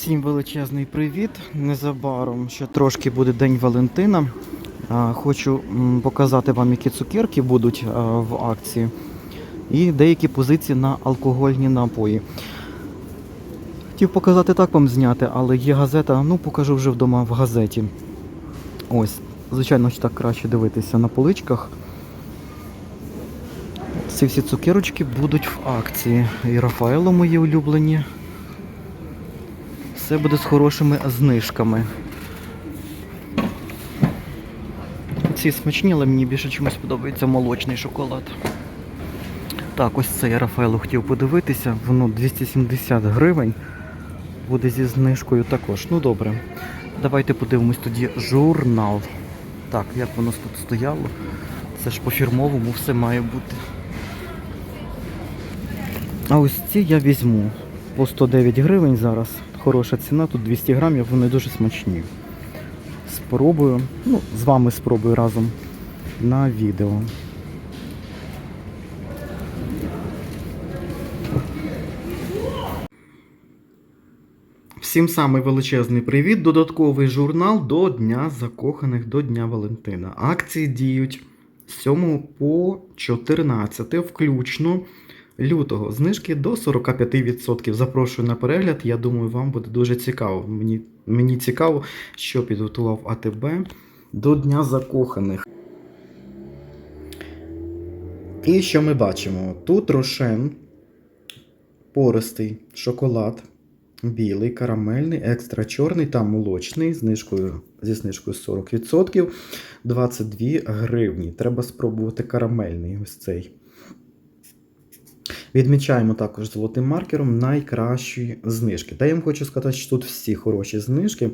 Всім величезний привіт. Незабаром ще трошки буде День Валентина. Хочу показати вам, які цукерки будуть в акції. І деякі позиції на алкогольні напої. Хотів показати так вам зняти, але є газета, ну покажу вже вдома в газеті. Ось, звичайно ж так краще дивитися на поличках. Ці всі цукерочки будуть в акції. І Рафаело мої улюблені. Все буде з хорошими знижками. Ці смачні, але мені більше чомусь подобається молочний шоколад. Так, ось це я Рафаелу хотів подивитися. Воно 270 гривень. Буде зі знижкою також. Ну добре. Давайте подивимось тоді журнал. Так, як воно тут стояло. Це ж по-фірмовому все має бути. А ось ці я візьму по 109 гривень зараз. Хороша ціна, тут 200 грамів, вони дуже смачні. Спробую, ну, з вами спробую разом на відео. Всім самий величезний привіт. Додатковий журнал до Дня закоханих до Дня Валентина. Акції діють з 7 по 14 включно лютого. Знижки до 45%. Запрошую на перегляд. Я думаю, вам буде дуже цікаво. Мені, мені цікаво, що підготував АТБ до Дня закоханих. І що ми бачимо? Тут рошен, пористий шоколад, білий, карамельний, екстра чорний та молочний знижкою, зі знижкою 40%, 22 гривні. Треба спробувати карамельний ось цей. Відмічаємо також золотим маркером найкращі знижки. Та я вам хочу сказати, що тут всі хороші знижки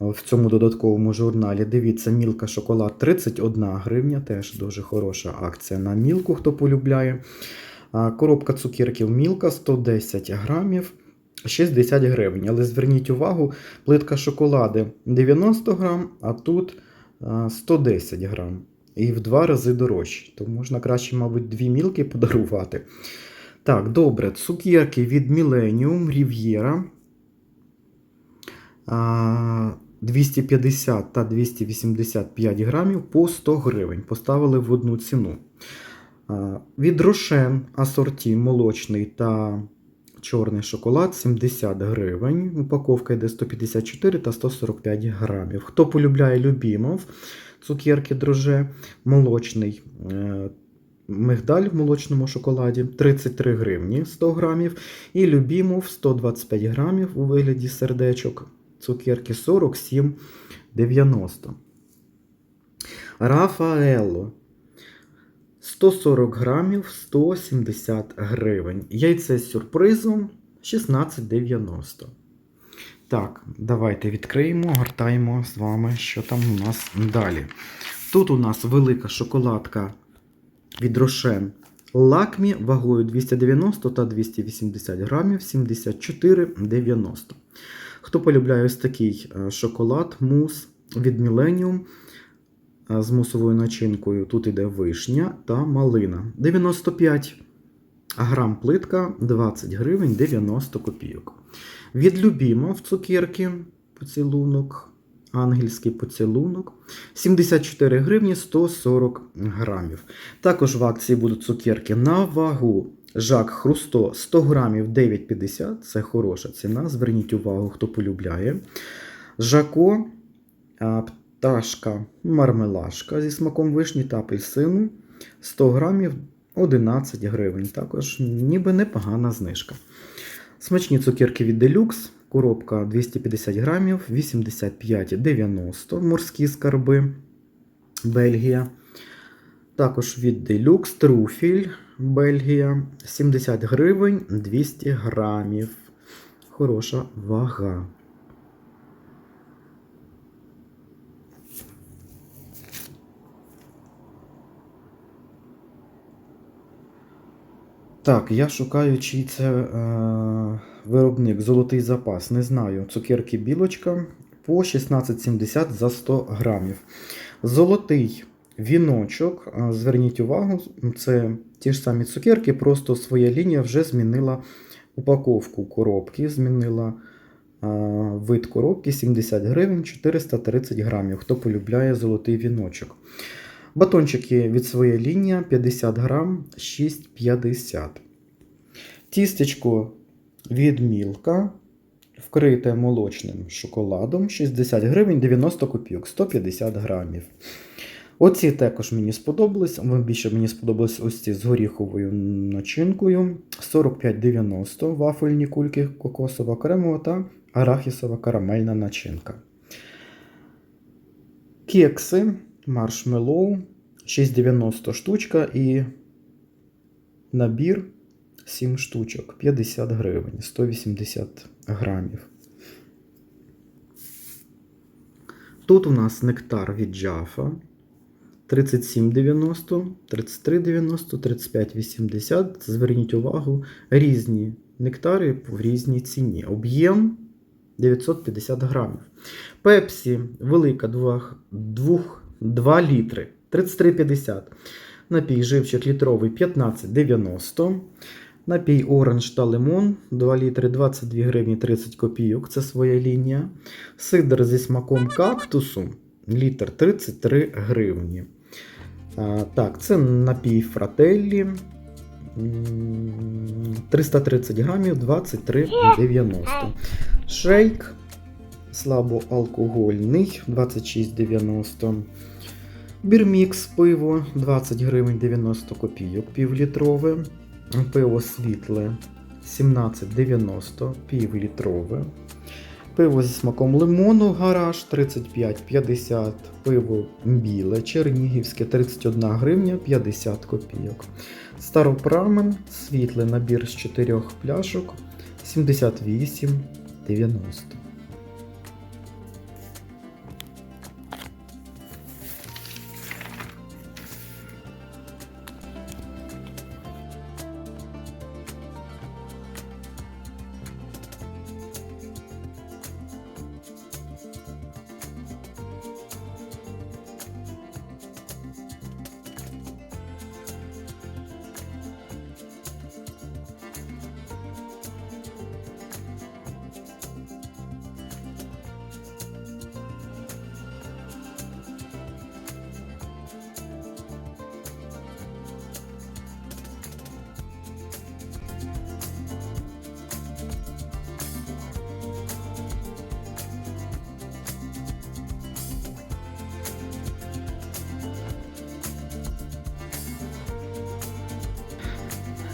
в цьому додатковому журналі. Дивіться, мілка шоколад 31 гривня, теж дуже хороша акція на мілку, хто полюбляє. Коробка цукерків мілка 110 грамів. 60 гривень. Але зверніть увагу, плитка шоколади 90 грам, а тут 110 грам. І в два рази дорожче. То можна краще, мабуть, дві мілки подарувати. Так, добре, цукерки від Millennium Riviera. 250 та 285 грамів по 100 гривень. Поставили в одну ціну. Від Рошен асорті молочний та чорний шоколад 70 гривень. Упаковка йде 154 та 145 грамів. Хто полюбляє любімов, цукерки дроже, молочний е, мигдаль в молочному шоколаді 33 гривні 100 грамів. І любімов 125 грамів у вигляді сердечок. Цукерки 47,90. Рафаелло 140 грамів 170 гривень. Яйце з сюрпризом 16,90. Так, давайте відкриємо, гортаємо з вами, що там у нас далі. Тут у нас велика шоколадка від Рошен Лакмі вагою 290 та 280 грамів 74,90. Хто полюбляє ось такий е, шоколад, мус від Millennium е, з мусовою начинкою. Тут іде вишня та малина. 95 грам плитка 20 гривень 90 копійок. Від Любімо в цукерки поцілунок, ангельський поцілунок 74 гривні 140 грамів. Також в акції будуть цукерки на вагу. Жак Хрусто 100 грамів 9,50. Це хороша ціна. Зверніть увагу, хто полюбляє. Жако, пташка, мармелашка зі смаком вишні та апельсину 100 грамів 11 гривень. Також ніби непогана знижка. Смачні цукерки від Deluxe. Коробка 250 грамів, 85,90 морські скарби Бельгія. Також від Deluxe Труфіль Бельгія 70 гривень 200 грамів. Хороша вага. Так, я шукаю, чий це е, виробник Золотий запас. Не знаю. Цукерки білочка по 16,70 за 100 грамів. Золотий віночок. Зверніть увагу, це ті ж самі цукерки, просто своя лінія вже змінила упаковку коробки, змінила Вид коробки 70 гривень 430 грамів. Хто полюбляє золотий віночок. Батончики від своєї лінії 50 грам 6,50. Тістечко від Мілка, вкрите молочним шоколадом 60 гривень 90 копійок, 150 грамів. Оці також мені сподобались. Більше мені сподобались ось ці з горіховою начинкою. 45,90 вафельні кульки кокосова кремова та арахісова карамельна начинка. Кекси маршмеллоу 6,90 штучка і набір 7 штучок 50 гривень, 180 грамів. Тут у нас нектар від Джафа 37,90, 33,90, 35,80. Зверніть увагу, різні нектари в різній ціні. Об'єм 950 грамів. Пепсі велика 2, 2, 2 літри 33,50. Напій живчик літровий 15,90. Напій оранж та лимон 2 літри 22 гривні 30 копійок. Це своя лінія. Сидр зі смаком кактусу літр 33 гривні. А, так, це напій фрателлі. 330 грамів 23,90. Шейк слабоалкогольний 26,90. Бірмікс пиво 20 гривень 90 копійок півлітрове. Пиво світле 17,90 півлітрове. Пиво зі смаком лимону гараж 35,50. Пиво біле чернігівське 31 гривня 50 копійок. Старопрамен світлий набір з 4 пляшок 78,90.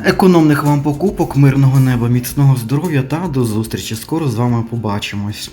Економних вам покупок, мирного неба, міцного здоров'я та до зустрічі. Скоро з вами побачимось.